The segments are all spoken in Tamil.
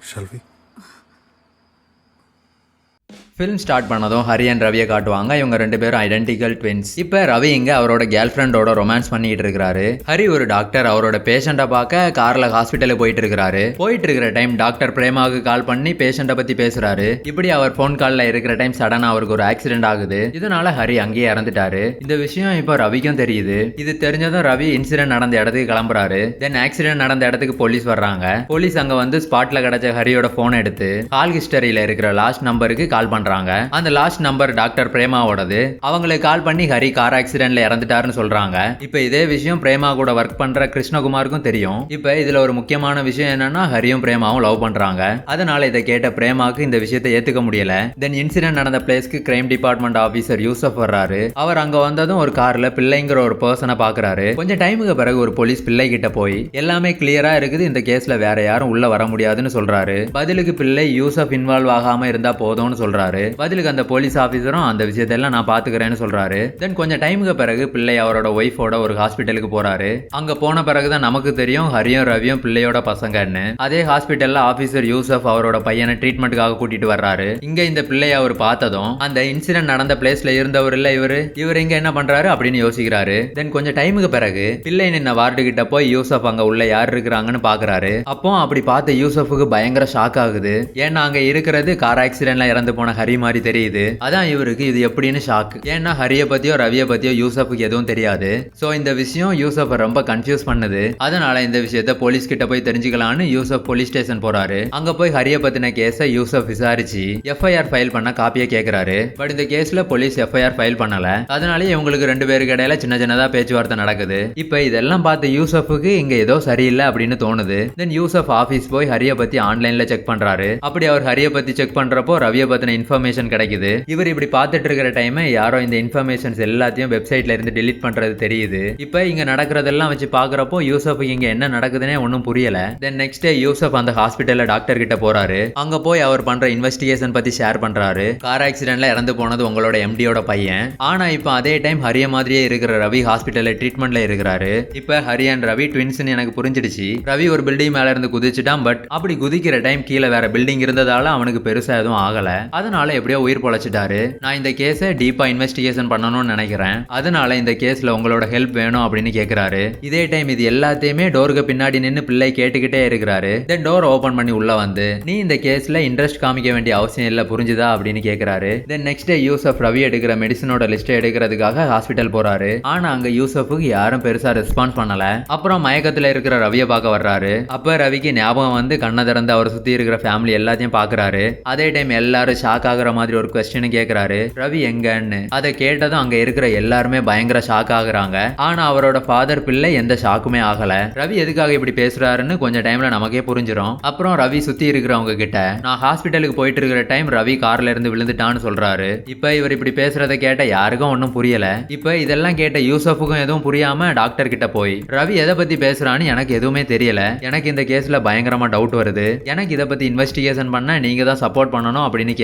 Shall we? ஃபிலிம் ஸ்டார்ட் பண்ணதும் ஹரி அண்ட் ரவியை காட்டுவாங்க. இவங்க ரெண்டு பேரும் ஐடென்டிக்கல் ட்வின்ஸ் இப்போ ரவி இங்க அவரோட கேர்ள் ஃப்ரெண்டோட ரொமான்ஸ் பண்ணிட்டு இருக்காரு ஹரி ஒரு டாக்டர் அவரோட பேஷண்ட்டை பார்க்க கார்ல ஹாஸ்பிட்டலுக்கு போயிட்டு இருக்காரு போயிட்டு இருக்கிற டைம் டாக்டர் பிரேமாவுக்கு கால் பண்ணி பேஷண்ட்டை பத்தி பேசுறாரு. இப்படி அவர் ஃபோன் கால்ல இருக்கிற டைம் சடனா அவருக்கு ஒரு ஆக்சிடென்ட் ஆகுது. இதனால ஹரி அங்கேயே இறந்துட்டாரு. இந்த விஷயம் இப்போ ரவிக்கும் தெரியுது. இது தெரிஞ்சதும் ரவி இன்சிடென்ட் நடந்த இடத்துக்கு கிளம்புறாரு. தென் ஆக்சிடென்ட் நடந்த இடத்துக்கு போலீஸ் வர்றாங்க. போலீஸ் அங்க வந்து ஸ்பாட்ல கிடைச்ச ஹரியோட போன் எடுத்து கால் ஹிஸ்டரியில இருக்கிற லாஸ்ட் நம்பருக்கு கால் பண்றாங்க. அந்த லாஸ்ட் நம்பர் டாக்டர் பிரேமாவோடது. அவங்களுக்கு கால் பண்ணி ஹரி கார் ஆக்சிடென்ட்ல இறந்துட்டாருன்னு சொல்றாங்க. இப்போ இதே விஷயம் பிரேமா கூட ஒர்க் பண்ற கிருஷ்ணகுமாருக்கும் தெரியும். இப்போ இதுல ஒரு முக்கியமான விஷயம் என்னன்னா ஹரியும் பிரேமாவும் லவ் பண்றாங்க. அதனால இதை கேட்ட பிரேமாவுக்கு இந்த விஷயத்தை ஏத்துக்க முடியல. தென் இன்சிடென்ட் நடந்த பிளேஸ்க்கு கிரைம் டிபார்ட்மெண்ட் ஆபீசர் யூசப் வர்றாரு. அவர் அங்க வந்ததும் ஒரு கார்ல பிள்ளைங்கிற ஒரு பர்சனை பாக்குறாரு. கொஞ்சம் டைமுக்கு பிறகு ஒரு போலீஸ் பிள்ளை கிட்ட போய் எல்லாமே கிளியரா இருக்குது. இந்த கேஸ்ல வேற யாரும் உள்ள வர முடியாதுன்னு சொல்றாரு. பதிலுக்கு பிள்ளை யூசப் இன்வால்வ் ஆகாம இருந்தா போதும்னு சொல்றாரு. பதிலுக்கு அந்த போலீஸ் ஆபீசரும் அந்த விஷயத்தெல்லாம் நான் பாத்துக்கிறேன்னு சொல்றாரு. தென் கொஞ்சம் டைமுக்கு பிறகு பிள்ளை அவரோட ஒய்ஃபோட ஒரு ஹாஸ்பிட்டலுக்கு போறாரு. அங்க போன பிறகுதான் நமக்கு தெரியும் ஹரியும் ரவியும் பிள்ளையோட பசங்கன்னு. அதே ஹாஸ்பிட்டல்ல ஆபீசர் யூசப் அவரோட பையனை ட்ரீட்மெண்ட்டுக்காக கூட்டிட்டு வர்றாரு. இங்க இந்த பிள்ளைய அவர் பார்த்ததும் அந்த இன்சிடென்ட் நடந்த பிளேஸ்ல இருந்தவர் இல்ல இவரு இவர் இங்க என்ன பண்றாரு அப்படின்னு யோசிக்கிறாரு. தென் கொஞ்சம் டைமுக்கு பிறகு பிள்ளை நின்ன வார்டு கிட்ட போய் யூசப் அங்க உள்ள யார் இருக்கிறாங்கன்னு பாக்குறாரு. அப்போ அப்படி பார்த்த யூசஃபுக்கு பயங்கர ஷாக் ஆகுது. ஏன்னா அங்க இருக்கிறது கார் ஆக்சிடென்ட்ல இறந்து போன ஹரி மாதிரி தெரியுது. அதான் இவருக்கு இது எப்படின்னு ஷாக் ஏன்னா ஹரிய பத்தியோ ரவிய பத்தியோ யூசஃபுக்கு எதுவும் தெரியாது. சோ இந்த விஷயம் யூசஃபை ரொம்ப கன்ஃபியூஸ் பண்ணுது. அதனால இந்த விஷயத்த போலீஸ் கிட்ட போய் தெரிஞ்சுக்கலாம்னு யூசப் போலீஸ் ஸ்டேஷன் போறாரு. அங்க போய் ஹரிய பத்தின கேஸ யூசப் விசாரிச்சு எஃப்ஐஆர் ஃபைல் பண்ண காப்பியை கேக்குறாரு. பட் இந்த கேஸ்ல போலீஸ் எஃப்ஐஆர் ஃபைல் பண்ணல. அதனால இவங்களுக்கு ரெண்டு பேருக்கு இடையில சின்ன சின்னதா பேச்சுவார்த்தை நடக்குது. இப்ப இதெல்லாம் பார்த்த யூசஃபுக்கு இங்க ஏதோ சரியில்லை அப்படின்னு தோணுது. தென் யூசப் ஆபீஸ் போய் ஹரிய பத்தி ஆன்லைன்ல செக் பண்றாரு. அப்படி அவர் ஹரிய பத்தி செக் பண்றப்போ ரவிய பத்தின இன்ஃபர்மேஷன் கிடைக்குது. இவர் இப்படி பார்த்துட்டு இருக்கிற டைம் யாரோ இந்த இன்ஃபர்மேஷன்ஸ் எல்லாத்தையும் வெப்சைட்ல இருந்து டிலீட் பண்றது தெரியுது. இப்போ இங்க நடக்கிறதெல்லாம் வச்சு பாக்குறப்போ யூசப் இங்க என்ன நடக்குதுன்னே ஒன்றும் புரியல. தென் நெக்ஸ்ட் டே யூசப் அந்த ஹாஸ்பிட்டல்ல டாக்டர் கிட்ட போறாரு. அங்க போய் அவர் பண்ற இன்வெஸ்டிகேஷன் பத்தி ஷேர் பண்றாரு. கார் ஆக்சிடென்ட்ல இறந்து போனது உங்களோட எம்டியோட பையன். ஆனா இப்போ அதே டைம் ஹரிய மாதிரியே இருக்கிற ரவி ஹாஸ்பிட்டல்ல ட்ரீட்மெண்ட்ல இருக்கிறாரு. இப்போ ஹரி அண்ட் ரவி ட்வின்ஸ்னு எனக்கு புரிஞ்சிடுச்சு. ரவி ஒரு பில்டிங் மேல இருந்து குதிச்சுட்டான் பட் அப்படி குதிக்கிற டைம் கீழே வேற பில்டிங் இருந்ததால அவனுக்கு பெருசா எதுவும் ஆகல. அதனால அதனால எப்படியோ உயிர் பொழைச்சிட்டாரு. நான் இந்த கேஸை டீப்பா இன்வெஸ்டிகேஷன் பண்ணணும்னு நினைக்கிறேன். அதனால இந்த கேஸ்ல உங்களோட ஹெல்ப் வேணும் அப்படின்னு கேக்குறாரு. இதே டைம் இது எல்லாத்தையுமே டோருக்கு பின்னாடி நின்று பிள்ளை கேட்டுக்கிட்டே இருக்கிறாரு. தென் டோர் ஓபன் பண்ணி உள்ள வந்து நீ இந்த கேஸ்ல இன்ட்ரெஸ்ட் காமிக்க வேண்டிய அவசியம் இல்ல புரிஞ்சுதா? அப்படின்னு கேக்குறாரு. Then next day Yusuf Ravi எடுக்கிற மெடிசனோட லிஸ்ட் எடுக்கிறதுக்காக ஹாஸ்பிட்டல் போறாரு. ஆனா அங்க யூசஃபுக்கு யாரும் பெருசா ரெஸ்பான்ஸ் பண்ணல. அப்புறம் மயக்கத்துல இருக்கிற ரவிய பார்க்க வர்றாரு. அப்ப ரவிக்கு ஞாபகம் வந்து கண்ணை திறந்து அவர் சுத்தி இருக்கிற ஃபேமிலி எல்லாத்தையும் பாக்குறாரு அதே டைம் எல்லாரும் ஷாக் ஆகிற மாதிரி ஒரு கொஸ்டின் கேட்கிறாரு ரவி எங்கன்னு. அதை கேட்டதும் அங்க இருக்கிற எல்லாருமே பயங்கர ஷாக் ஆகுறாங்க. ஆனா அவரோட ஃபாதர் பிள்ளை எந்த ஷாக்குமே ஆகல. ரவி எதுக்காக இப்படி பேசுறாருன்னு கொஞ்சம் டைம்ல நமக்கே புரிஞ்சிடும் அப்புறம் ரவி சுத்தி இருக்கிறவங்க கிட்ட நான் ஹாஸ்பிட்டலுக்கு போயிட்டு இருக்கிற டைம் ரவி கார்ல இருந்து விழுந்துட்டான்னு சொல்றாரு. இப்ப இவர் இப்படி பேசுறத கேட்ட யாருக்கும் ஒன்றும் புரியல. இப்ப இதெல்லாம் கேட்ட யூசஃபுக்கும் எதுவும் புரியாம டாக்டர் கிட்ட போய் ரவி எதை பத்தி பேசுறான்னு எனக்கு எதுவுமே தெரியல. எனக்கு இந்த கேஸ்ல பயங்கரமா டவுட் வருது. எனக்கு இதை பத்தி இன்வெஸ்டிகேஷன் பண்ண நீங்க தான் சப்போர்ட் பண்ணணும் அப்படின்னு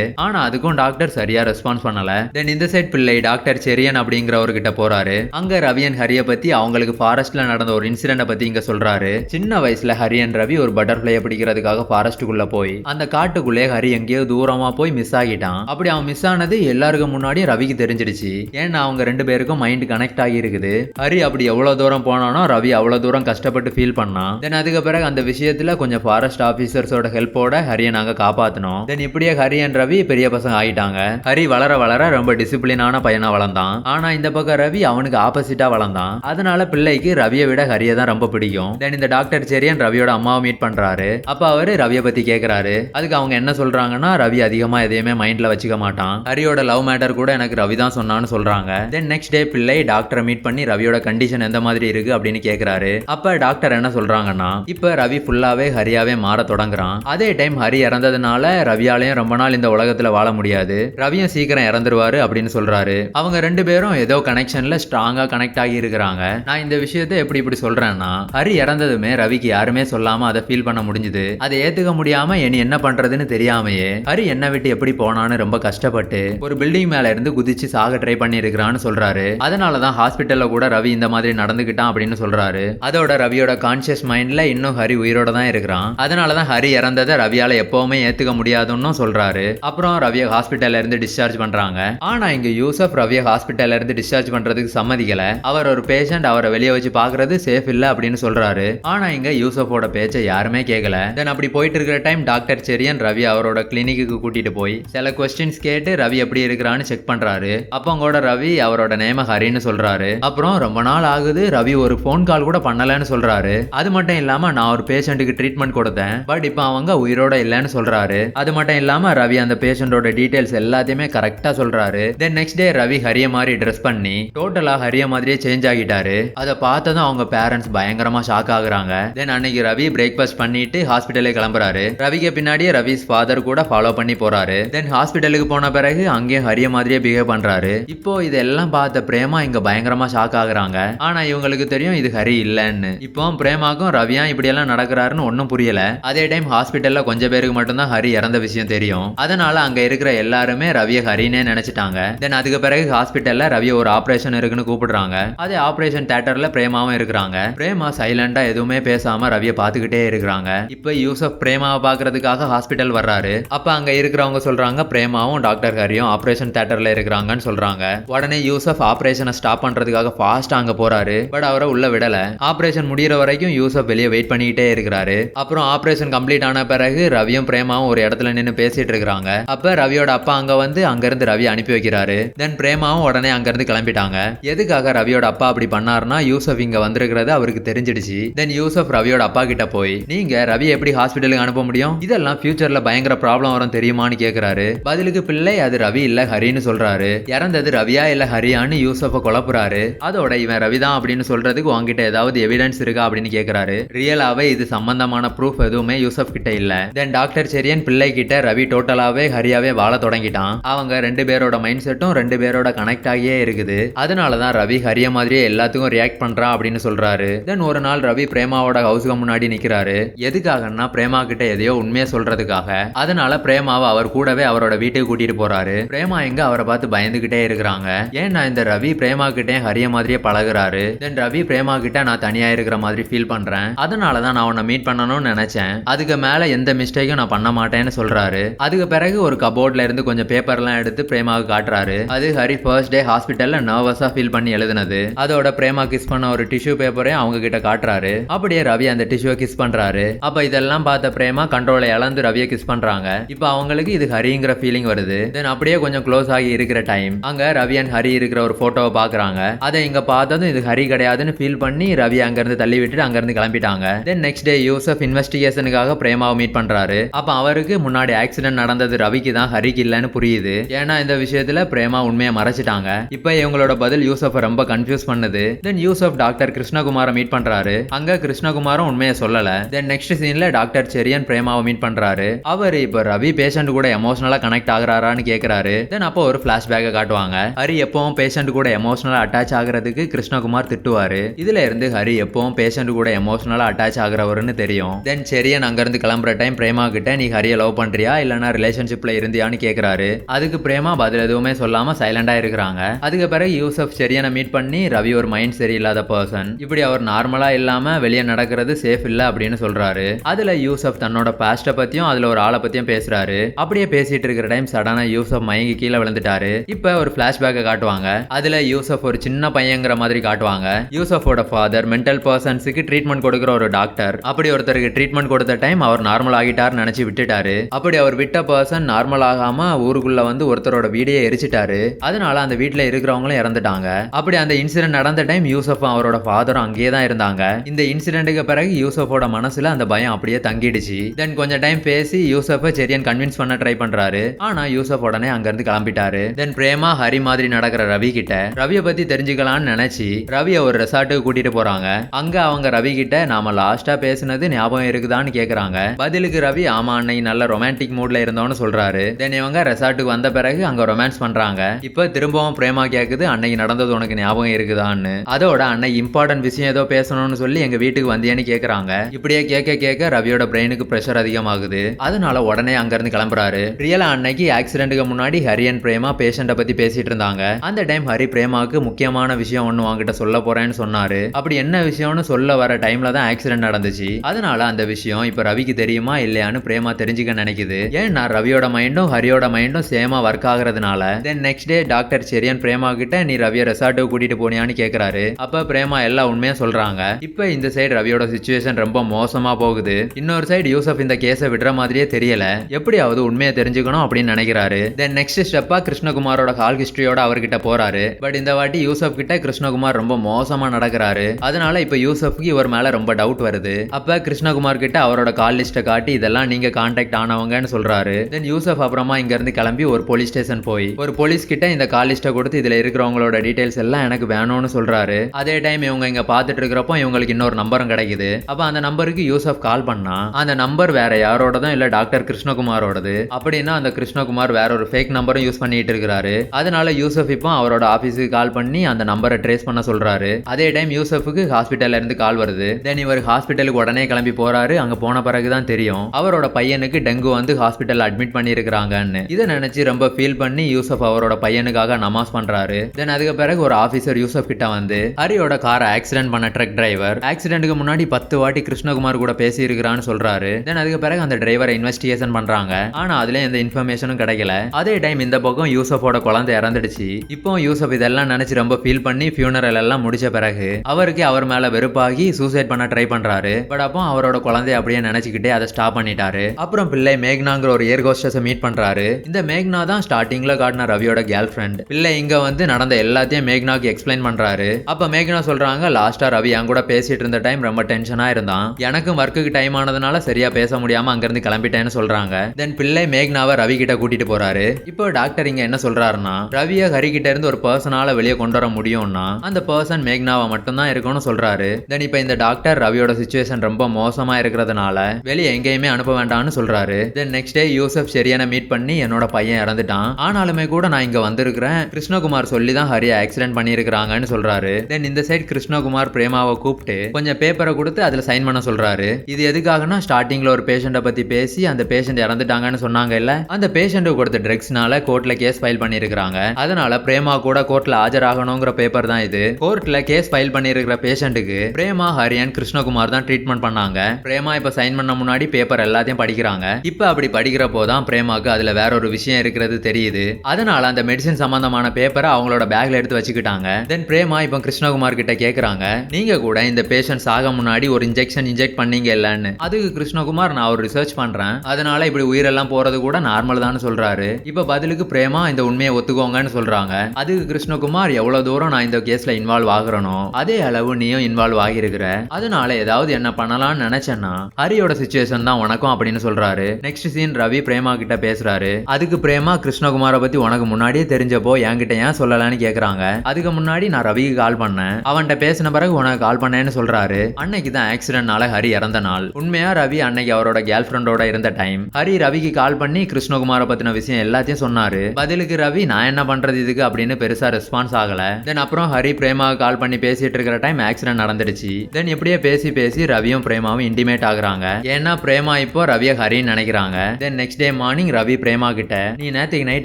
கேக்குறாரு ஆனா அதுக்கும் டாக்டர் சரியா ரெஸ்பான்ஸ் பண்ணல. தென் இந்த சைட் பிள்ளை டாக்டர் செரியன் அப்படிங்கிறவர்கிட்ட போறாரு. அங்க ரவியன் ஹரிய பத்தி அவங்களுக்கு ஃபாரஸ்ட்ல நடந்த ஒரு இன்சிடென்ட பத்தி இங்க சொல்றாரு. சின்ன வயசுல ஹரியன் ரவி ஒரு பட்டர்ஃபிளைய பிடிக்கிறதுக்காக ஃபாரஸ்ட்டுக்குள்ள போய் அந்த காட்டுக்குள்ளே ஹரி எங்கேயோ தூரமா போய் மிஸ் ஆகிட்டான். அப்படி அவன் மிஸ் ஆனது எல்லாருக்கும் முன்னாடி ரவிக்கு தெரிஞ்சிடுச்சு. ஏன்னா அவங்க ரெண்டு பேருக்கும் மைண்ட் கனெக்ட் ஆகி இருக்குது. ஹரி அப்படி எவ்வளவு தூரம் போனானோ ரவி அவ்வளவு தூரம் கஷ்டப்பட்டு ஃபீல் பண்ணான். தென் அதுக்கு பிறகு அந்த விஷயத்துல கொஞ்சம் ஃபாரஸ்ட் ஆபீசர்ஸோட ஹெல்ப்போட ஹரியை நாங்க காப்பாத்தணும் தென் இப்படியே ஹரி அண்ட் ரவி பெரிய பசங்க ஆயிட்டாங்க. ஹரி வளர வளர ரொம்ப டிசிப்ளினான பையனா வளர்ந்தான். ஆனா இந்த பக்கம் ரவி அவனுக்கு ஆப்போசிட்டா வளர்ந்தான். அதனால பிள்ளைக்கு ரவியை விட ஹரியை தான் ரொம்ப பிடிக்கும். தென் இந்த டாக்டர் செரியன் ரவியோட அம்மாவை மீட் பண்றாரு. அப்ப அவரு ரவியை பத்தி கேக்குறாரு. அதுக்கு அவங்க என்ன சொல்றாங்கன்னா ரவி அதிகமா எதையுமே மைண்ட்ல வச்சுக்க மாட்டான். ஹரியோட லவ் மேட்டர் கூட எனக்கு ரவி தான் சொன்னான்னு சொல்றாங்க. தென் நெக்ஸ்ட் டே பிள்ளை டாக்டரை மீட் பண்ணி ரவியோட கண்டிஷன் எந்த மாதிரி இருக்கு அப்படின்னு கேக்குறாரு. அப்ப டாக்டர் என்ன சொல்றாங்கன்னா இப்ப ரவி ஃபுல்லாவே ஹரியாவே மாற தொடங்குறான். அதே டைம் ஹரி இறந்ததுனால ரவியாலையும் ரொம்ப நாள் இந்த உலகத்துல வாழ முடியாது. ரவியும் சீக்கிரம் இறந்துருவாரு அப்படின்னு சொல்றாரு. அவங்க ரெண்டு பேரும் ஏதோ கனெக்ஷன்ல ஸ்ட்ராங்கா கனெக்ட் ஆகி இருக்கிறாங்க. நான் இந்த விஷயத்தை எப்படி இப்படி சொல்றேன்னா ஹரி இறந்ததுமே ரவிக்கு யாருமே சொல்லாம அதை ஃபீல் பண்ண முடிஞ்சது. அதை ஏத்துக்க முடியாம இனி என்ன பண்றதுன்னு தெரியாமையே ஹரி என்ன விட்டு எப்படி போனான்னு ரொம்ப கஷ்டப்பட்டு ஒரு பில்டிங் மேல இருந்து குதிச்சு சாக ட்ரை பண்ணி இருக்கிறான்னு சொல்றாரு. அதனாலதான் ஹாஸ்பிட்டல்ல கூட ரவி இந்த மாதிரி நடந்துகிட்டான் அப்படின்னு சொல்றாரு. அதோட ரவியோட கான்சியஸ் மைண்ட்ல இன்னும் ஹரி உயிரோட தான் இருக்கிறான். அதனாலதான் ஹரி இறந்ததை ரவியால எப்பவுமே ஏத்துக்க முடியாதுன்னு சொல்றாரு. அப்புறம் ரவியை ஹாஸ்பிட்டல்ல இருந்து டிஸ்சார்ஜ் பண்றாங்க. ஆனா இங்க யூசப் ரவியை ஹாஸ்பிட்டல்ல இருந்து டிஸ்சார்ஜ் பண்றதுக்கு சம்மதிக்கல. அவர் ஒரு பேஷண்ட் அவரை வெளியே வச்சு பாக்குறது சேஃப் இல்ல அப்படின்னு சொல்றாரு. ஆனா இங்க யூசஃபோட பேச்சை யாருமே கேட்கல தென் அப்படி போயிட்டு இருக்கிற டைம் டாக்டர் செரியன் ரவி அவரோட கிளினிக்கு கூட்டிட்டு போய் சில கொஸ்டின்ஸ் கேட்டு ரவி எப்படி இருக்கிறான்னு செக் பண்றாரு. அப்போ கூட ரவி அவரோட நேம ஹரின்னு சொல்றாரு. அப்புறம் ரொம்ப நாள் ஆகுது ரவி ஒரு ஃபோன் கால் கூட பண்ணலன்னு சொல்றாரு. அது மட்டும் இல்லாம நான் ஒரு பேஷண்ட்டுக்கு ட்ரீட்மெண்ட் கொடுத்தேன். பட் இப்போ அவங்க உயிரோட இல்லைன்னு சொல்றாரு. அது மட்டும் இல்லாம ரவி அந்த பேஷண்டோட டீடைல்ஸ் எல்லாத்தையுமே கரெக்டா சொல்றாரு. தென் நெக்ஸ்ட் டே ரவி ஹரிய மாதிரி ட்ரெஸ் பண்ணி டோட்டலா ஹரிய மாதிரியே சேஞ்ச் ஆகிட்டாரு. அதை பார்த்ததும் அவங்க பேரண்ட்ஸ் பயங்கரமா ஷாக் ஆகுறாங்க. தென் அன்னைக்கு ரவி பிரேக்ஃபாஸ்ட் பண்ணிட்டு ஹாஸ்பிட்டலே கிளம்புறாரு. ரவிக்கு பின்னாடியே ரவிஸ் ஃபாதர் கூட ஃபாலோ பண்ணி போறாரு. தென் ஹாஸ்பிட்டலுக்கு போன பிறகு அங்கேயும் ஹரிய மாதிரியே பிஹேவ் பண்றாரு. இப்போ இதெல்லாம் பார்த்த பிரேமா இங்க பயங்கரமா ஷாக் ஆகுறாங்க. ஆனா இவங்களுக்கு தெரியும் இது ஹரி இல்லைன்னு. இப்போ பிரேமாக்கும் ரவியா இப்படி எல்லாம் நடக்கிறாருன்னு ஒன்னும் புரியல. அதே டைம் ஹாஸ்பிட்டல்ல கொஞ்சம் பேருக்கு மட்டும்தான் ஹரி இறந்த விஷயம் தெரியும். அதை அதனால அங்க இருக்கிற எல்லாருமே ரவிய ஹரினே நினைச்சிட்டாங்க. தென் அதுக்கு பிறகு ஹாஸ்பிட்டல்ல ரவிய ஒரு ஆபரேஷன் இருக்குன்னு கூப்பிடுறாங்க. அதே ஆபரேஷன் தேட்டர்ல பிரேமாவும் இருக்கிறாங்க. பிரேமா சைலண்டா எதுவுமே பேசாம ரவிய பாத்துக்கிட்டே இருக்கிறாங்க. இப்ப யூசப் பிரேமாவை பாக்குறதுக்காக ஹாஸ்பிட்டல் வர்றாரு. அப்ப அங்க இருக்கிறவங்க சொல்றாங்க பிரேமாவும் டாக்டர் ஹரியும் ஆபரேஷன் தேட்டர்ல இருக்கிறாங்கன்னு சொல்றாங்க. உடனே யூசப் ஆபரேஷனை ஸ்டாப் பண்றதுக்காக ஃபாஸ்ட் அங்க போறாரு. பட் அவரை உள்ள விடல. ஆபரேஷன் முடியற வரைக்கும் யூசப் வெளியே வெயிட் பண்ணிக்கிட்டே இருக்கிறாரு. அப்புறம் ஆபரேஷன் கம்ப்ளீட் ஆன பிறகு ரவியும் பிரேமாவும் ஒரு இடத்துல நின்னு பேசிட்டு இருக்கிறாங்க. அப்ப ரவியோட அப்பா அங்க வந்து அங்க இருந்து ரவி அனுப்பி வைக்கிறாரு. தென் பிரேமாவும் உடனே அங்க இருந்து கிளம்பிட்டாங்க. எதுக்காக ரவியோட அப்பா அப்படி பண்ணாருன்னா யூசப் இங்க வந்திருக்கிறது அவருக்கு தெரிஞ்சிடுச்சு. தென் யூசப் ரவியோட அப்பா கிட்ட போய் நீங்க ரவி எப்படி ஹாஸ்பிட்டலுக்கு அனுப்ப முடியும்? இதெல்லாம் ஃபியூச்சர்ல பயங்கர ப்ராப்ளம் வரும் தெரியுமான்னு கேக்குறாரு. பதிலுக்கு பிள்ளை அது ரவி இல்ல ஹரின்னு சொல்றாரு. இறந்தது ரவியா இல்ல ஹரியான்னு யூசப்ப குழப்புறாரு. அதோட இவன் ரவிதான் அப்படின்னு சொல்றதுக்கு உங்ககிட்ட ஏதாவது எவிடன்ஸ் இருக்கா? அப்படின்னு கேக்குறாரு. ரியலாவே இது சம்பந்தமான ப்ரூஃப் எதுவுமே யூசப் கிட்ட இல்ல. தென் டாக்டர் செரியன் பிள்ளை கிட்ட ரவி டோட்டலாவே ஹரியாவே வாழ தொடங்கிட்டான். அவங்க ரெண்டு பேரோட மைண்ட் செட்டும் ரெண்டு பேரோட கனெக்ட் ஆகியே இருக்குது. அதனாலதான் ரவி ஹரிய மாதிரியே எல்லாத்துக்கும் ரியாக்ட் பண்றான் அப்படின்னு சொல்றாரு. தென் ஒரு நாள் ரவி பிரேமாவோட ஹவுஸ்க்கு முன்னாடி நிக்கிறாரு. எதுக்காகன்னா பிரேமா கிட்ட எதையோ உண்மையை சொல்றதுக்காக. அதனால பிரேமாவை அவர் கூடவே அவரோட வீட்டுக்கு கூட்டிட்டு போறாரு. பிரேமா எங்க அவரை பார்த்து பயந்துகிட்டே இருக்கிறாங்க. ஏன்னா இந்த ரவி பிரேமா கிட்டே ஹரிய மாதிரியே பழகுறாரு. தென் ரவி பிரேமா கிட்ட நான் தனியா இருக்கிற மாதிரி ஃபீல் பண்றேன். அதனால தான் நான் உன்னை மீட் பண்ணணும்னு நினைச்சேன். அதுக்கு மேல எந்த மிஸ்டேக்கும் நான் பண்ண மாட்டேன்னு சொல்றாரு. அதுக்கு பிறகு ஒரு கபோர்ட்ல இருந்து கொஞ்சம் பேப்பர்லாம் எடுத்து பிரேமாவுக்கு காட்டுறாரு. அது ஹரி ஃபர்ஸ்ட் டே ஹாஸ்பிட்டல்ல நர்வஸா ஃபீல் பண்ணி எழுதுனது. அதோட பிரேமா கிஸ் பண்ண ஒரு டிஷ்யூ பேப்பரையும் அவங்க கிட்ட காட்டுறாரு. அப்படியே ரவி அந்த டிஷ்யூவை கிஸ் பண்றாரு. அப்ப இதெல்லாம் பார்த்த பிரேமா கண்ட்ரோலை இழந்து ரவியை கிஸ் பண்றாங்க. இப்போ அவங்களுக்கு இது ஹரிங்கிற ஃபீலிங் வருது. தென் அப்படியே கொஞ்சம் க்ளோஸ் ஆகி இருக்கிற டைம் அங்க ரவி அண்ட் ஹரி இருக்கிற ஒரு போட்டோவை பாக்குறாங்க அதை இங்க பார்த்ததும் இது ஹரி கிடையாதுன்னு ஃபீல் பண்ணி ரவி அங்க இருந்து தள்ளி விட்டுட்டு அங்க இருந்து கிளம்பிட்டாங்க. தென் நெக்ஸ்ட் டே யூசப் இன்வெஸ்டிகேஷனுக்காக பிரேமாவை மீட் பண்றாரு. அப்ப அவருக்கு முன்னாடி ஆக்சிடென்ட் நடந்தது ரவிக்கு தான் ஹரிக்கு இல்லைன்னு புரியுது. ஏன்னா இந்த விஷயத்துல பிரேமா உண்மையை மறைச்சிட்டாங்க. இப்போ இவங்களோட பதில் யூசஃபை ரொம்ப கன்ஃபியூஸ் பண்ணுது. தென் யூசப் டாக்டர் கிருஷ்ணகுமாரை மீட் பண்றாரு. அங்க கிருஷ்ணகுமாரும் உண்மையை சொல்லல. தென் நெக்ஸ்ட் சீன்ல டாக்டர் செரியன் பிரேமாவை மீட் பண்றாரு. அவர் இப்போ ரவி பேஷண்ட் கூட எமோஷனலா கனெக்ட் ஆகுறாரான்னு கேக்குறாரு. தென் அப்போ ஒரு பிளாஷ்பேக்கை காட்டுவாங்க. ஹரி எப்பவும் பேஷண்ட் கூட எமோஷனலா அட்டாச் ஆகுறதுக்கு கிருஷ்ணகுமார் திட்டுவாரு. இதுல இருந்து ஹரி எப்பவும் பேஷண்ட் கூட எமோஷனலா அட்டாச் ஆகுறவருன்னு தெரியும். தென் செரியன் அங்க இருந்து கிளம்புற டைம் பிரேமா கிட்ட நீ ஹரிய லவ் பண்றியா? இல்லனா ரிலேஷன்ஷிப்ல இருந்தியான்னு கேக்குறாரு. அதுக்கு பிரேமா பதில் எதுவுமே சொல்லாம சைலண்டா இருக்கிறாங்க. அதுக்கு பிறகு யூசப் செரியனை மீட் பண்ணி ரவி ஒரு மைண்ட் சரியில்லாத பர்சன் இப்படி அவர் நார்மலா இல்லாம வெளியே நடக்கிறது சேஃப் இல்ல அப்படின்னு சொல்றாரு. அதுல யூசப் தன்னோட பாஸ்ட பத்தியும் அதுல ஒரு ஆளை பத்தியும் பேசுறாரு. அப்படியே பேசிட்டு இருக்கிற டைம் சடனா யூசப் மயங்கி கீழே விழுந்துட்டாரு. இப்ப ஒரு பிளாஷ்பேக்கை காட்டுவாங்க. அதுல யூசப் ஒரு சின்ன பையங்கிற மாதிரி காட்டுவாங்க. யூசஃபோட ஃபாதர் மென்டல் பர்சன்ஸுக்கு ட்ரீட்மெண்ட் கொடுக்குற ஒரு டாக்டர் அப்படி ஒருத்தருக்கு ட்ரீட்மெண்ட் கொடுத்த டைம் அவர் நார்மல் ஆகிட்டார்னு நினைச்சு விட்டுட்டாரு. அப்படி அவர் விட்ட பர்சன் நார்மல் ஆகாம ஊருக்குள்ள வந்து ஒருத்தரோட வீடையே எரிச்சிட்டாரு. அதனால அந்த வீட்டுல இருக்கிறவங்களும் இறந்துட்டாங்க. அப்படி அந்த இன்சிடென்ட் நடந்த டைம் யூசஃபும் அவரோட ஃபாதரும் அங்கேயே தான் இருந்தாங்க. இந்த இன்சிடென்ட்டுக்கு பிறகு யூசஃபோட மனசுல அந்த பயம் அப்படியே தங்கிடுச்சு. தென் கொஞ்சம் டைம் பேசி யூசஃபை செரியன் கன்வின்ஸ் பண்ண ட்ரை பண்றாரு. ஆனா யூசப் உடனே அங்க இருந்து கிளம்பிட்டாரு. தென் பிரேமா ஹரி மாதிரி நடக்கிற ரவி கிட்ட ரவியை பத்தி தெரிஞ்சுக்கலாம்னு நினைச்சு ரவியை ஒரு ரெசார்ட்டுக்கு கூட்டிட்டு போறாங்க. அங்க அவங்க ரவி கிட்ட நாம லாஸ்டா பேசுனது ஞாபகம் இருக்குதான்னு கேக்குறாங்க. பதிலுக்கு ரவி ஆமா அன்னைக்கு நல்ல ரொமான்டிக் மூட்ல இருந்தோம்னு சொல்றாரு. தென் இவங்க ரெசார்ட்டுக்கு வந்த பிறகு அங்க ரொமான்ஸ் பண்றாங்க. இப்ப திரும்பவும் பிரேமா கேக்குது அன்னைக்கு நடந்தது உனக்கு ஞாபகம் இருக்குதான்னு. அதோட அன்னைக்கு இம்பார்ட்டன்ட் விஷயம் ஏதோ பேசணும்னு சொல்லி எங்க வீட்டுக்கு வந்தியான்னு கேக்குறாங்க. இப்படியே கேட்க கேட்க ரவியோட பிரெயினுக்கு ப்ரெஷர் அதிகமாகுது. அதனால உடனே அங்க இருந்து கிளம்புறாரு ரியலா அன்னைக்கு ஆக்சிடென்ட்டுக்கு முன்னாடி ஹரி அண்ட் பிரேமா பேஷண்ட பத்தி பேசிட்டு இருந்தாங்க. அந்த டைம் ஹரி பிரேமாவுக்கு முக்கியமான விஷயம் ஒன்று வாங்கிட்ட சொல்ல போறேன்னு சொன்னாரு. அப்படி என்ன விஷயம்னு சொல்ல வர டைம்ல தான் ஆக்சிடென்ட் நடந்துச்சு. அதனால அந்த விஷயம் இப்ப ரவிக்கு தெரியுமா இல்லையான்னு பிரேமா தெரிஞ்சுக்க நினைக்குது. ஏன்னா ரவியோட மைண்டும் ஹரியோட மைண்டும் சேமா work ஆகுறதுனால then next day doctor Cherian Prema கிட்ட நீ ரவியை ரெசார்ட்டுக்கு கூட்டிட்டு போனியான்னு கேக்குறாரு. அப்ப பிரேமா எல்லா உண்மையா சொல்றாங்க. இப்ப இந்த சைடு ரவியோட சுச்சுவேஷன் ரொம்ப மோசமா போகுது. இன்னொரு சைடு யூசப் இந்த கேஸை விடுற மாதிரியே தெரியல. எப்படியாவது உண்மையை தெரிஞ்சுக்கணும் அப்படின்னு நினைக்கிறாரு. தென் நெக்ஸ்ட் ஸ்டெப்பா கிருஷ்ணகுமாரோட கால் ஹிஸ்டரியோட அவர்கிட்ட போறாரு. பட் இந்த வாட்டி யூசப் கிட்ட கிருஷ்ணகுமார் ரொம்ப மோசமா நடக்கிறாரு. அதனால இப்ப யூசப்க்கு இவர் மேல ரொம்ப டவுட் வருது. அப்ப கிருஷ்ணகுமார் கிட்ட அவரோட கால் லிஸ்ட்டை காட்டி இதெல்லாம் நீங்க கான்டாக்ட் ஆனவங்கன்னு சொல்றாரு. தென் யூசப் அப்புறமா இங்க இருந்து கிளம்பி ஒரு போலீஸ் ஸ்டேஷன் போய். ஒரு போலீஸ் கிட்ட இந்த கால் லிஸ்ட்டை கொடுத்து இதுல இருக்கிறவங்களோட டீட்டெயில்ஸ் எல்லாம் எனக்கு வேணும்னு சொல்றாரு. அதே டைம் இவங்க இங்க பாத்துட்டு இருக்கிறப்போ இவங்களுக்கு இன்னொரு நம்பரும் கிடைக்குது. அப்போ அந்த நம்பருக்கு யூசப் கால் பண்ணா அந்த நம்பர் வேற யாரோடதும் இல்ல டாக்டர் கிருஷ்ணகுமாரோடது. அப்படின்னா அந்த கிருஷ்ணகுமார் வேற ஒரு ஃபேக் நம்பரும் யூஸ் பண்ணிட்டு இருக்கிறாரு. அதனால யூசப் இப்போ அவரோட ஆஃபீஸுக்கு கால் பண்ணி அந்த நம்பரை ட்ரேஸ் பண்ண சொல்றாரு. அதே டைம் யூசஃபுக்கு ஹாஸ்பிட்டல்ல இருந்து கால் வருது. தென் இவர் ஹாஸ்பிட்டலுக்கு உடனே கிளம்பி போறாரு. அங்க போன பிறகு தான் தெரியும். அவரோட பையனுக்கு டெங்கு வந்து ஹாஸ்பிட்டல் அட்மிட் பண்ணியிருக்கிறாங்கன்னு. இதை நினைச்சு ரொம்ப ஃபீல் பண்ணி யூசப் அவரோட பையனுக்காக நமாஸ் பண்றாரு. தென் அதுக்கு பிறகு ஒரு ஆபீசர் யூசப் கிட்ட வந்து ஹரியோட காரை ஆக்சிடென்ட் பண்ண ட்ரக் டிரைவர் ஆக்சிடென்ட்டுக்கு முன்னாடி பத்து வாட்டி கிருஷ்ணகுமார் கூட பேசி இருக்கிறான்னு சொல்றாரு. தென் அதுக்கு பிறகு அந்த டிரைவரை இன்வெஸ்டிகேஷன் பண்றாங்க. ஆனா அதுல எந்த இன்ஃபர்மேஷனும் கிடைக்கல. அதே டைம் இந்த பக்கம் யூசஃபோட குழந்தை இறந்துடுச்சு. இப்போ யூசப் இதெல்லாம் நினைச்சு ரொம்ப ஃபீல் பண்ணி ஃபியூனரல் எல்லாம் முடிச்ச பிறகு அவருக்கு அவர் மேல வெறுப்பாகி சூசைட் பண்ண ட்ரை பண்றாரு. பட் அப்போ அவரோட குழந்தைய அப்படியே நினைச்சுக்கிட்டே அதை ஸ்டாப் பண்ணிட்டாரு. அப்புறம் பிள்ளை மேக்னாங்கிற ஒரு ஏர்கோஸ் ஹோஸ்டஸை மீட் பண்றாரு. இந்த மேக்னா தான் ஸ்டார்டிங்ல காட்டின ரவியோட கேர்ள் ஃப்ரெண்ட் பிள்ளை இங்க வந்து நடந்த எல்லாத்தையும் மேக்னாக்கு எக்ஸ்பிளைன் பண்றாரு. அப்ப மேக்னா சொல்றாங்க லாஸ்டா ரவி என் கூட பேசிட்டு இருந்த டைம் ரொம்ப டென்ஷனா இருந்தான். எனக்கும் ஒர்க்குக்கு டைம் ஆனதுனால சரியா பேச முடியாம அங்கிருந்து கிளம்பிட்டேன்னு சொல்றாங்க. தென் பிள்ளை மேக்னாவை ரவி கிட்ட கூட்டிட்டு போறாரு. இப்போ டாக்டர் இங்க என்ன சொல்றாருன்னா ரவிய ஹரி கிட்ட இருந்து ஒரு பர்சனால வெளியே கொண்டு வர முடியும்னா அந்த பர்சன் மேக்னாவை மட்டும்தான் இருக்கும்னு சொல்றாரு. தென் இப்போ இந்த டாக்டர் ரவியோட சுச்சுவேஷன் ரொம்ப மோசமா இருக்கிறதுனால வெளியே எங்கேயுமே அனுப்ப வேண்டாம்னு சொல்றாரு. தென் நெக்ஸ்ட் டே யூசப் சரியான மீட் பண்ணி என்னோட பையன் இறந்துட்டான். ஆனாலுமே கூட நான் இங்க வந்திருக்கிறேன். கிருஷ்ணகுமார் சொல்லி தான் ஹரியா ஆக்சிடென்ட் பண்ணியிருக்கிறாங்கன்னு சொல்றாரு. தென் இந்த சைடு கிருஷ்ணகுமார் பிரேமாவை கூப்பிட்டு கொஞ்சம் பேப்பரை கொடுத்து அதுல சைன் பண்ண சொல்றாரு. இது எதுக்காகனா ஸ்டார்டிங்ல ஒரு பேஷண்ட்டை பத்தி பேசி அந்த பேஷண்ட் இறந்துட்டாங்கன்னு சொன்னாங்க இல்ல? அந்த பேஷண்ட்டுக்கு கொடுத்த ட்ரக்ஸ்னால கோர்ட்ல கேஸ் ஃபைல் பண்ணியிருக்கிறாங்க. அதனால பிரேமா கூட கோர்ட்ல ஆஜராகணுங்கிற பேப்பர் தான் இது. கோர்ட்ல கேஸ் ஃபைல் பண்ணியிருக்கிற பேஷண்ட்டுக்கு பிரேமா ஹரியன் கிருஷ்ணகுமார் தான் ட்ரீட்மெண்ட் பண்ணாங்க. பிரேமா இப்ப சைன் பண்ண முன்னாடி பேப்பர் எல்லாத்தையும் படிக்கிறாங்க. இப்ப அப்படி படிக்கிறப்போ தான் பிரேமாவுக்கு அதுல வேற ஒரு விஷயம் இருக்கிறது தெரியுது. அதனால அந்த மெடிசன் சம்பந்தமான பேப்பரை அவங்களோட பேக்ல எடுத்து வச்சுக்கிட்டாங்க. தென் பிரேமா இப்போ கிருஷ்ணகுமார் கிட்ட கேக்குறாங்க. நீங்க கூட இந்த பேஷண்ட் சாக முன்னாடி ஒரு இன்ஜெக்ஷன் இன்ஜெக்ட் பண்ணீங்க இல்லன்னு. அதுக்கு கிருஷ்ணகுமார் நான் ஒரு ரிசர்ச் பண்றேன். அதனால இப்படி உயிரெல்லாம் போறது கூட நார்மல் தான் சொல்றாரு. இப்ப பதிலுக்கு பிரேமா இந்த உண்மையை ஒத்துக்கோங்கன்னு சொல்றாங்க. அதுக்கு கிருஷ்ணகுமார் எவ்வளவு தூரம் நான் இந்த கேஸ்ல இன்வால்வ் ஆகுறனோ அதே அளவு நீயும் இன்வால்வ் ஆகியிருக்கிற. அதனால ஏதாவது என்ன பண்ணலாம்னு நினைச்சேன்னா ஹரியோட சுச்சுவேஷன் தான் உனக்கும் அப்படின்னு சொல்றாரு. நெக்ஸ்ட் சீன் ரவி பிரேமா கிட்ட பேசுறாரு. அதுக்கு பிரேமா கிருஷ்ணகுமாரை பத்தி உனக்கு முன்னாடியே தெரிஞ்சப்போ என்கிட்ட ஏன் சொல்லலான்னு கேக்குறாங்க. அதுக்கு முன்னாடி நான் ரவிக்கு கால் பண்ணேன். அவன்கிட்ட பேசின பிறகு உனக்கு கால் பண்ணேன்னு சொல்றாரு. அன்னைக்கு தான் ஆக்சிடென்ட்னால ஹரி இறந்த நாள். உண்மையா ரவி அன்னைக்கு அவரோட கேர்ள் ஃப்ரெண்டோட இருந்த டைம் ஹரி ரவிக்கு கால் பண்ணி கிருஷ்ணகுமாரை பத்தின விஷயம் எல்லாத்தையும் சொன்னாரு. பதிலுக்கு ரவி நான் என்ன பண்றது இதுக்கு? அப்படின்னு பெருசா ரெஸ்பான்ஸ் ஆகல. தென் அப்புறம் ஹரி பிரேமாவுக்கு கால் பண்ணி பேசிட்டு இருக்கிற டைம் ஆக்சிடென்ட் நடந்துடுச்சு. தென் இப்படியே பேசி பேசி ரவியும் பிரேமாவும் இன்டிமேட் ஆகுறாங்க. ஏன்னா பிரேமா இப்போ ரவிய ஹரின்னு நினைக்கிறாங்க. Then next day morning Ravi Prema கிட்ட. நீ நேத்திக்கு நைட்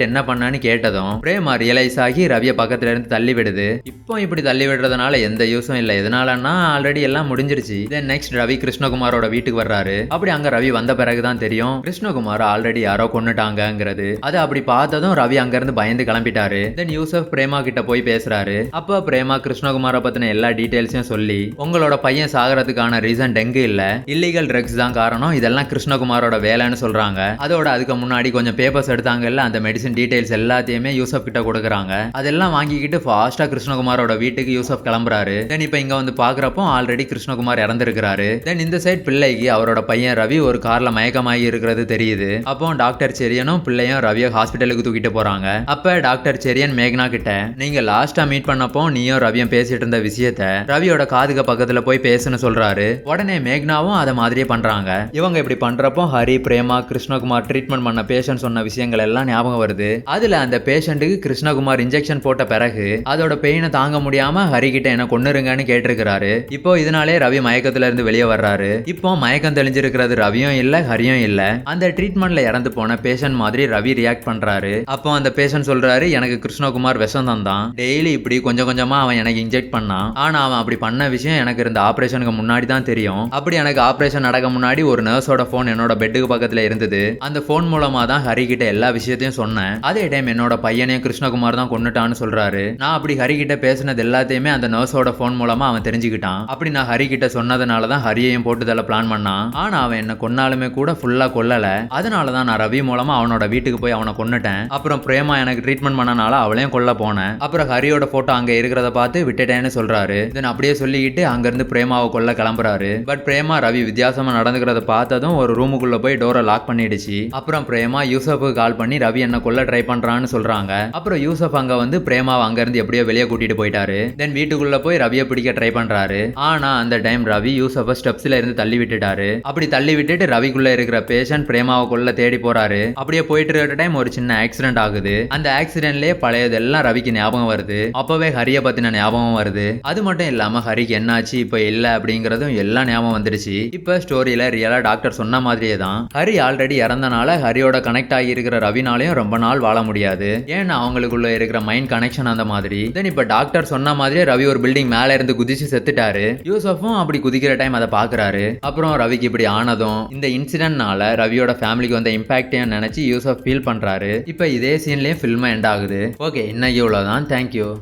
என்ன பண்ணான்னு கேட்டதும் பிரேமா ரியலைஸ் ஆகி ரவிய பக்கத்துல இருந்து தள்ளி விடுது. இப்போ இப்படி தள்ளி விடுறதுனால எந்த யூஸும் இல்லை. எதனாலன்னா ஆல்ரெடி எல்லாம் முடிஞ்சிருச்சு. தென் நெக்ஸ்ட் ரவி கிருஷ்ணகுமாரோட வீட்டுக்கு வர்றாரு. அப்படி அங்க ரவி வந்த பிறகுதான் தெரியும் கிருஷ்ணகுமார் ஆல்ரெடி யாரோ கொன்னுட்டாங்கங்கிறது. அது அப்படி பார்த்ததும் ரவி அங்க இருந்து பயந்து கிளம்பிட்டாரு. தென் யூசப் பிரேமா கிட்ட போய் பேசுறாரு. அப்ப பிரேமா கிருஷ்ணகுமாரை பத்தின எல்லா டீடைல்ஸையும் சொல்லி உங்களோட பையன் சாகறதுக்கான ரீசன் டெங்கு இல்ல இல்லீகல் ட்ரக்ஸ் தான் காரணம் இதெல்லாம் கிருஷ்ணகுமாரோட வேலைன்னு சொல்றாங்க. அதோட அதுக்கு முன்னாடி கொஞ்சம் பேப்பர்ஸ் எடுத்தாங்கல்ல அந்த மெடிசன் டீடைல்ஸ் எல்லாத்தையுமே யூசப் கிட்ட கொடுக்குறாங்க. அதெல்லாம் வாங்கிக்கிட்டு ஃபாஸ்ட்டாக கிருஷ்ணகுமாரோட வீட்டுக்கு யூசப் கிளம்புறாரு. தென் இப்போ இங்கே வந்து பார்க்குறப்போ ஆல்ரெடி கிருஷ்ணகுமார் இறந்துருக்கிறாரு. தென் இந்த சைட் பிள்ளைக்கு அவரோட பையன் ரவி ஒரு காரில் மயக்கமாகி இருக்கிறது தெரியுது. அப்போ டாக்டர் செரியனும் பிள்ளையும் ரவியை ஹாஸ்பிட்டலுக்கு தூக்கிட்டு போகிறாங்க அப்போ டாக்டர் செரியன் மேக்னா கிட்ட நீங்கள் லாஸ்ட்டாக மீட் பண்ணப்போ நீயும் ரவியும் பேசிட்டு இருந்த விஷயத்த ரவியோட காதுக்கு பக்கத்துல போய் பேசுன்னு சொல்றாரு. உடனே மேக்னாவும் அதை மாதிரியே பண்றாங்க. இவங்க இப்படி பண்றப்போ ஹரி பிரேமா கிருஷ்ணகுமார் ட்ரீட் ட்ரீட்மெண்ட் பண்ண பேஷண்ட் சொன்ன விஷயங்கள் எல்லாம் ஞாபகம் வருது. அதுல அந்த பேஷண்ட்டுக்கு கிருஷ்ணகுமார் இன்ஜெக்ஷன் போட்ட பிறகு அதோட பெயினை தாங்க முடியாம ஹரி கிட்ட என்ன கொன்னுருங்கன்னு கேட்டிருக்கிறாரு. இப்போ இதனாலே ரவி மயக்கத்துல இருந்து வெளியே வர்றாரு. இப்போ மயக்கம் தெளிஞ்சிருக்கிறது ரவியும் இல்ல ஹரியும் இல்ல. அந்த ட்ரீட்மெண்ட்ல இறந்து போன பேஷண்ட் மாதிரி ரவி ரியாக்ட் பண்றாரு. அப்போ அந்த பேஷண்ட் சொல்றாரு எனக்கு கிருஷ்ணகுமார் விஷம் தான். டெய்லி இப்படி கொஞ்சம் கொஞ்சமா அவன் எனக்கு இன்ஜெக்ட் பண்ணான். ஆனா அவன் அப்படி பண்ண விஷயம் எனக்கு இருந்த ஆபரேஷனுக்கு முன்னாடி தான் தெரியும். அப்படி எனக்கு ஆபரேஷன் நடக்க முன்னாடி ஒரு நர்ஸோட போன் என்னோட பெட்டுக்கு பக்கத்துல இருந்தது. அந்த போன் மூலமா தான் ஹரி கிட்ட எல்லா விஷயத்தையும் சொன்னேன். அதே டைம் என்னோட பையனையும் கிருஷ்ணகுமார் தான் கொண்டுட்டான்னு சொல்றாரு. நான் அப்படி ஹரி கிட்ட பேசினது எல்லாத்தையுமே அந்த நர்ஸோட போன் மூலமா அவன் தெரிஞ்சுக்கிட்டான். அப்படி நான் ஹரி கிட்ட சொன்னதுனால தான் ஹரியையும் போட்டுதல பிளான் பண்ணான். ஆனா அவன் என்ன கொன்னாலுமே கூட ஃபுல்லா கொல்லல. அதனால தான் நான் ரவி மூலமா அவனோட வீட்டுக்கு போய் அவனை கொன்னுட்டேன். அப்புறம் பிரேமா எனக்கு ட்ரீட்மெண்ட் பண்ணனால அவளையும் கொல்ல போனேன். அப்புறம் ஹரியோட போட்டோ அங்க இருக்கிறத பார்த்து விட்டுட்டேன்னு சொல்றாரு. தென் அப்படியே சொல்லிக்கிட்டு அங்கிருந்து பிரேமாவை கொல்ல கிளம்புறாரு. பட் பிரேமா ரவி வித்தியாசமா நடந்துக்கிறத பார்த்ததும் ஒரு ரூமுக்குள்ள போய் டோரை லாக் பண்ணிடுச்சு. அப்புறம் பிரேமா யூசஃபுக்கு கால் பண்ணி ரவி என்ன கொல்ல ட்ரை பண்றான்னு சொல்றாங்க. அப்புறம் யூசப் அங்க வந்து பிரேமாவை அங்க இருந்து எப்படியோ வெளியே கூட்டிட்டு போயிட்டாரு. தென் வீட்டுக்குள்ள போய் ரவியை பிடிக்க ட்ரை பண்றாரு. ஆனா அந்த டைம் ரவி யூசஃப ஸ்டெப்ஸ்ல இருந்து தள்ளி விட்டுட்டாரு. அப்படி தள்ளி விட்டுட்டு ரவிக்குள்ள இருக்கிற பேஷண்ட் பிரேமாவை கொள்ள தேடி போறாரு. அப்படியே போயிட்டு இருக்கிற டைம் ஒரு சின்ன ஆக்சிடென்ட் ஆகுது. அந்த ஆக்சிடென்ட்லயே பழையதெல்லாம் ரவிக்கு ஞாபகம் வருது. அப்பவே ஹரிய பத்தின ஞாபகம் வருது. அது மட்டும் இல்லாம ஹரிக்கு என்னாச்சு இப்ப இல்ல அப்படிங்கறதும் எல்லாம் ஞாபகம் வந்துருச்சு. இப்ப ஸ்டோரியில ரியலா டாக்டர் சொன்ன மாதிரியே தான். ஹரி ஆல்ரெடி இறந்தனால ஹரியோட கனெக்ட் ஆகி இருக்கிற ரவினாலையும் ரொம்ப நாள் வாழ முடியாது. ஏன்னா அவங்களுக்குள்ள இருக்கிற மைண்ட் கனெக்ஷன் அந்த மாதிரி. தென் இப்ப டாக்டர் சொன்ன மாதிரியே ரவி ஒரு பில்டிங் மேல இருந்து குதிச்சு செத்துட்டாரு. யூசஃபும் அப்படி குதிக்கிற டைம் அதை பாக்குறாரு. அப்புறம் ரவிக்கு இப்படி ஆனதும் இந்த இன்சிடென்ட்னால ரவியோட ஃபேமிலிக்கு வந்த இம்பாக்டையும் நினைச்சு யூசஃப் ஃபீல் பண்றாரு. இப்ப இதே சீன்லயும் ஃபில்ம் எண்ட் ஆகுது. ஓகே இன்னைக்கு இவ்வளவுதான். Thank you